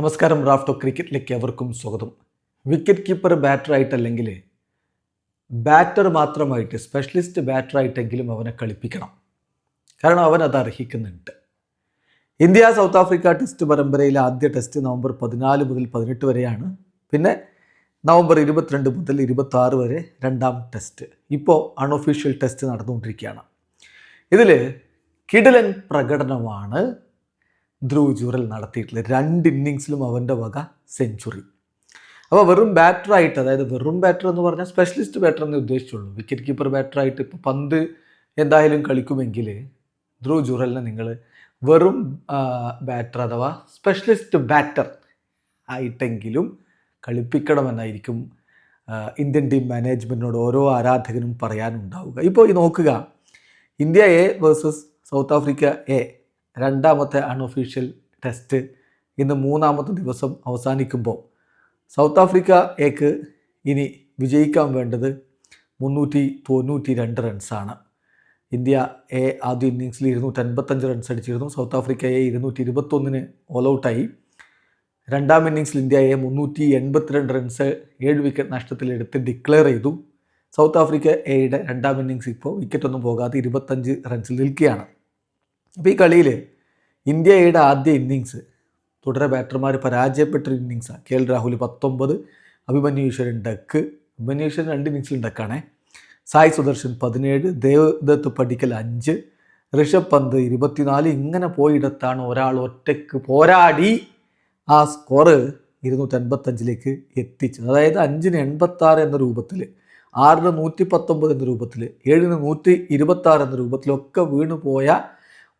നമസ്കാരം റാഫ്റ്റോ ക്രിക്കറ്റിലേക്ക് എവർക്കും സ്വാഗതം. വിക്കറ്റ് കീപ്പർ ബാറ്ററായിട്ടല്ലെങ്കിൽ ബാറ്റർ മാത്രമായിട്ട് സ്പെഷ്യലിസ്റ്റ് ബാറ്ററായിട്ടെങ്കിലും അവനെ കളിപ്പിക്കണം. കാരണം അവൻ അത് അർഹിക്കുന്നുണ്ട്. ഇന്ത്യ സൗത്ത് ആഫ്രിക്ക ടെസ്റ്റ് പരമ്പരയിലെ ആദ്യ ടെസ്റ്റ് നവംബർ പതിനാല് മുതൽ പതിനെട്ട് വരെയാണ്. പിന്നെ നവംബർ ഇരുപത്തിരണ്ട് മുതൽ ഇരുപത്താറ് വരെ രണ്ടാം ടെസ്റ്റ്. ഇപ്പോൾ അൺഒഫീഷ്യൽ ടെസ്റ്റ് നടന്നുകൊണ്ടിരിക്കുകയാണ്. ഇതിൽ കിടലൻ പ്രകടനമാണ് ധ്രുവ് ജൂറൽ നടത്തിയിട്ടുള്ളത് രണ്ട് ഇന്നിങ്സിലും അവന്റെ വക സെഞ്ചുറി. അപ്പോൾ വെറും ബാറ്ററായിട്ട് അതായത് വെറും ബാറ്റർ എന്ന് പറഞ്ഞാൽ സ്പെഷ്യലിസ്റ്റ് ബാറ്റർ എന്നേ ഉദ്ദേശിച്ചുള്ളൂ. വിക്കറ്റ് കീപ്പർ ബാറ്ററായിട്ട് ഇപ്പോൾ പന്ത് എന്തായാലും കളിക്കുമെങ്കിൽ ധ്രുവ് ജുറലിനെ നിങ്ങൾ വെറും ബാറ്റർ അഥവാ സ്പെഷ്യലിസ്റ്റ് ബാറ്റർ ആയിട്ടെങ്കിലും കളിപ്പിക്കണമെന്നായിരിക്കും ഇന്ത്യൻ ടീം മാനേജ്മെന്റിനോട് ഓരോ ആരാധകനും പറയാനുണ്ടാവുക. ഇപ്പോൾ ഈ നോക്കുക India A versus South Africa A രണ്ടാമത്തെ അൺഒഫീഷ്യൽ ടെസ്റ്റ് ഇന്ന് മൂന്നാമത്തെ ദിവസം അവസാനിക്കുമ്പോൾ സൗത്ത് ആഫ്രിക്ക എക്ക് ഇനി വിജയിക്കാൻ വേണ്ടത് മുന്നൂറ്റി തൊണ്ണൂറ്റി രണ്ട് റൺസാണ് ഇന്ത്യ എ ആദ്യ ഇന്നിങ്സിൽ ഇരുന്നൂറ്റി അൻപത്തഞ്ച് റൺസ് അടിച്ചിരുന്നു. സൗത്ത് ആഫ്രിക്ക എ ഇരുന്നൂറ്റി ഇരുപത്തൊന്നിന് ഓൾ ഔട്ടായി രണ്ടാം ഇന്നിങ്സിൽ ഇന്ത്യ എ മുന്നൂറ്റി എൺപത്തിരണ്ട് റൺസ് ഏഴ് വിക്കറ്റ് നഷ്ടത്തിലെടുത്ത് ഡിക്ലെയർ ചെയ്തു. സൗത്ത് ആഫ്രിക്ക എയുടെ രണ്ടാം ഇന്നിങ്സ് ഇപ്പോൾ വിക്കറ്റൊന്നും പോകാതെ ഇരുപത്തഞ്ച് റൺസിൽ നിൽക്കുകയാണ്. അപ്പോൾ ഈ കളിയിൽ ഇന്ത്യ എയുടെ ആദ്യ ഇന്നിങ്സ്. തുടരെ ബാറ്റർമാർ പരാജയപ്പെട്ട ഇന്നിങ്സാണ് കെ എൽ രാഹുൽ പത്തൊമ്പത് അഭിമന്യു ഈശ്വരൻ ഡക്ക്. അഭിമന്യു ഈശ്വരൻ രണ്ട് ഇന്നിങ്സിലും ഡക്കാണേ. സായ് സുദർശൻ പതിനേഴ് ദേവദത്ത് പടിക്കൽ അഞ്ച് ഋഷഭ് പന്ത് ഇരുപത്തിനാല്. ഇങ്ങനെ പോയിടത്താണ് ഒരാൾ ഒറ്റയ്ക്ക് പോരാടി ആ സ്കോറ് ഇരുന്നൂറ്റി അൻപത്തഞ്ചിലേക്ക് എത്തിച്ചത്. അതായത് അഞ്ചിന് എൺപത്താറ് എന്ന രൂപത്തിൽ ആറിന് നൂറ്റി പത്തൊമ്പത് എന്ന രൂപത്തിൽ ഏഴിന് നൂറ്റി ഇരുപത്താറ് എന്ന രൂപത്തിലൊക്കെ വീണുപോയ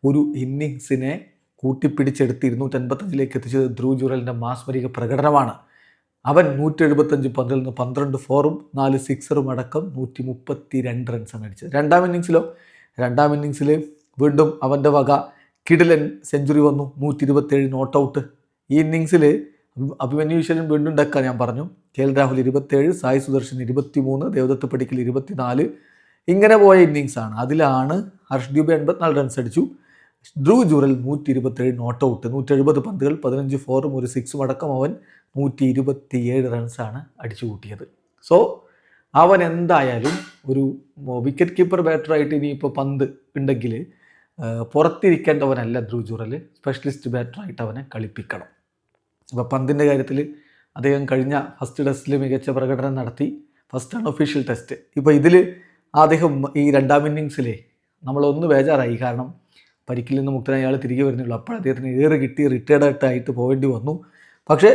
ഒരു ഇന്നിങ്സിനെ കൂട്ടിപ്പിടിച്ചെടുത്ത് ഇരുന്നൂറ്റി അൻപത്തഞ്ചിലേക്ക് എത്തിച്ചത് ധ്രുവ് ജുറലിന്റെ മാസ്മരിക പ്രകടനമാണ്. അവൻ നൂറ്റി എഴുപത്തഞ്ച് പന്തിൽ നിന്ന് പന്ത്രണ്ട് ഫോറും നാല് സിക്സറും അടക്കം നൂറ്റി മുപ്പത്തി രണ്ട് റൺസാണ് അടിച്ചത്. രണ്ടാം ഇന്നിങ്സിലോ രണ്ടാം ഇന്നിങ്സിൽ വീണ്ടും അവന്റെ വക കിടിലൻ സെഞ്ചുറി വന്നു നൂറ്റി ഇരുപത്തേഴ് നോട്ട് ഔട്ട്. ഈ ഇന്നിങ്സിൽ അഭിമന്യു ഈശ്വരൻ വീണ്ടും ഡക്കാൻ ഞാൻ പറഞ്ഞു. കെ എൽ രാഹുൽ ഇരുപത്തേഴ് സായ് സുദർശൻ ഇരുപത്തി മൂന്ന് ദേവദത്ത് പടിക്കൽ ഇരുപത്തിനാല്. ഇങ്ങനെ പോയ ഇന്നിങ്സാണ് അതിലാണ് ഹർഷ്ദീപ് എൺപത്തിനാല് റൺസ് അടിച്ചു. ധ്രുവ് ജൂറൽ നൂറ്റി ഇരുപത്തേഴ് നോട്ട് ഔട്ട് നൂറ്റി എഴുപത് പന്തുകൾ പതിനഞ്ച് ഫോറും ഒരു സിക്സും അടക്കം അവൻ നൂറ്റി ഇരുപത്തിയേഴ് റൺസാണ് അടിച്ചു കൂട്ടിയത്. സോ അവൻ എന്തായാലും ഒരു വിക്കറ്റ് കീപ്പർ ബാറ്ററായിട്ട് ഇനിയിപ്പോൾ പന്ത് ഉണ്ടെങ്കിൽ പുറത്തിരിക്കേണ്ടവനല്ല ധ്രുവ് ജുറൽ സ്പെഷ്യലിസ്റ്റ് ബാറ്ററായിട്ട് അവനെ കളിപ്പിക്കണം. അപ്പോൾ പന്തിന്റെ കാര്യത്തിൽ അദ്ദേഹം കഴിഞ്ഞ ഫസ്റ്റ് ടെസ്റ്റിൽ മികച്ച പ്രകടനം നടത്തി. ഫസ്റ്റ് ഒഫീഷ്യൽ ടെസ്റ്റ് ഇപ്പോൾ ഇതിൽ അദ്ദേഹം ഈ രണ്ടാം ഇന്നിങ്സിലെ നമ്മളൊന്ന് ബേജാറായി. കാരണം പരിക്കിൽ നിന്ന് മുക്തനായ അയാൾ തിരികെ വരുന്നുള്ളൂ. അപ്പോൾ അദ്ദേഹത്തിന് ഏറെ കിട്ടി റിട്ടയർഡ് ആയിട്ട് പോകേണ്ടി വന്നു. പക്ഷേ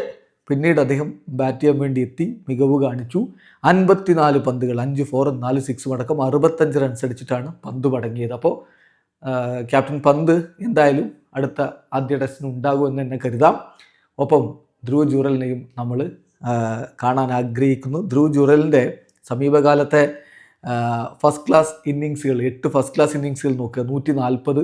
പിന്നീട് അദ്ദേഹം ബാറ്റ് ചെയ്യാൻ വേണ്ടി എത്തി മികവ് കാണിച്ചു. അൻപത്തിനാല് പന്തുകൾ അഞ്ച് ഫോറും നാല് സിക്സും അടക്കം അറുപത്തഞ്ച് റൺസ് അടിച്ചിട്ടാണ് പന്ത് മടങ്ങിയത് അപ്പോൾ ക്യാപ്റ്റൻ പന്ത് എന്തായാലും അടുത്ത ആദ്യ ടെസ്റ്റിന് ഉണ്ടാകുമെന്ന് തന്നെ കരുതാം. ഒപ്പം ധ്രുവ് ജൂറലിനെയും നമ്മൾ കാണാൻ ആഗ്രഹിക്കുന്നു. ധ്രുവ് ജൂറലിന്റെ സമീപകാലത്തെ ഫസ്റ്റ് ക്ലാസ് ഇന്നിങ്സുകൾ എട്ട് ഫസ്റ്റ് ക്ലാസ് ഇന്നിങ്സുകൾ നോക്കുക. നൂറ്റി നാൽപ്പത്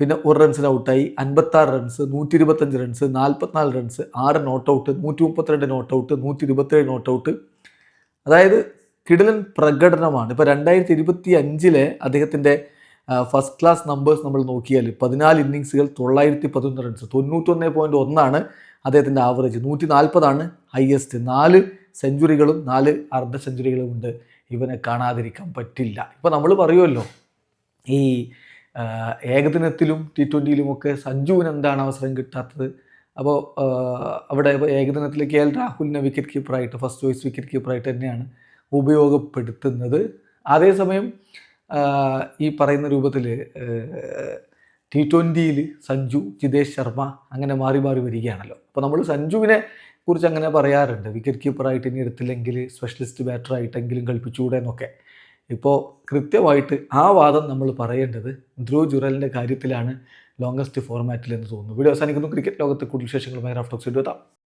പിന്നെ ഒരു റൺസിന് ഔട്ടായി അൻപത്താറ് റൺസ് നൂറ്റി ഇരുപത്തഞ്ച് റൺസ് നാൽപ്പത്തിനാല് റൺസ് ആറ് നോട്ട് ഔട്ട് നൂറ്റി മുപ്പത്തിരണ്ട് നോട്ട് ഔട്ട് നൂറ്റി ഇരുപത്തേഴ് നോട്ട് ഔട്ട് അതായത് കിടലൻ പ്രകടനമാണ്. ഇപ്പോൾ രണ്ടായിരത്തി ഇരുപത്തി അഞ്ചിലെ അദ്ദേഹത്തിന്റെ ഫസ്റ്റ് ക്ലാസ് നമ്പേഴ്സ് നമ്മൾ നോക്കിയാൽ പതിനാല് ഇന്നിങ്സുകൾ തൊള്ളായിരത്തി പതിനൊന്ന് റൺസ് തൊണ്ണൂറ്റൊന്ന് പോയിന്റ് ഒന്നാണ് അദ്ദേഹത്തിന്റെ ആവറേജ് നൂറ്റി നാൽപ്പതാണ് ഹയസ്റ്റ് നാല് സെഞ്ചുറികളും നാല് അർദ്ധ സെഞ്ചുറികളും ഉണ്ട്. ഇവനെ കാണാതിരിക്കാൻ പറ്റില്ല. ഇപ്പോൾ നമ്മൾ പറയുമല്ലോ ഈ ഏകദിനത്തിലും ടി ട്വന്റിയിലുമൊക്കെ സഞ്ജുവിന് എന്താണ് അവസരം കിട്ടാത്തത്? അപ്പോൾ അവിടെ ഇപ്പോൾ ഏകദിനത്തിൽ കെ എൽ രാഹുലിനെ വിക്കറ്റ് കീപ്പറായിട്ട് ഫസ്റ്റ് ചോയ്സ് വിക്കറ്റ് കീപ്പറായിട്ട് തന്നെയാണ് ഉപയോഗപ്പെടുത്തുന്നത്. അതേസമയം ഈ പറയുന്ന രൂപത്തിൽ ടി ട്വന്റിയിൽ സഞ്ജു ജിതേഷ് ശർമ്മ അങ്ങനെ മാറി മാറി വരികയാണല്ലോ. അപ്പോൾ നമ്മൾ സഞ്ജുവിനെ കുറിച്ച് അങ്ങനെ പറയാറുണ്ട്. വിക്കറ്റ് കീപ്പറായിട്ട് ഇനി എടുത്തില്ലെങ്കിൽ സ്പെഷ്യലിസ്റ്റ് ബാറ്ററായിട്ടെങ്കിലും കളിപ്പിച്ചുകൂടെ എന്നൊക്കെ. ഇപ്പോൾ കൃത്യമായിട്ട് ആ വാദം നമ്മൾ പറയേണ്ടത് ധ്രുവ് ജുറലിന്റെ കാര്യത്തിലാണ് ലോങ്കസ്റ്റ് ഫോർമാറ്റിൽ എന്ന് തോന്നുന്നു. വീഡിയോ അവസാനിക്കുന്നു. ക്രിക്കറ്റ് ലോകത്തെ കൂടുതൽ വിശേഷങ്ങളുമായി റാഫ്റ്റോക്സ് എത്താം.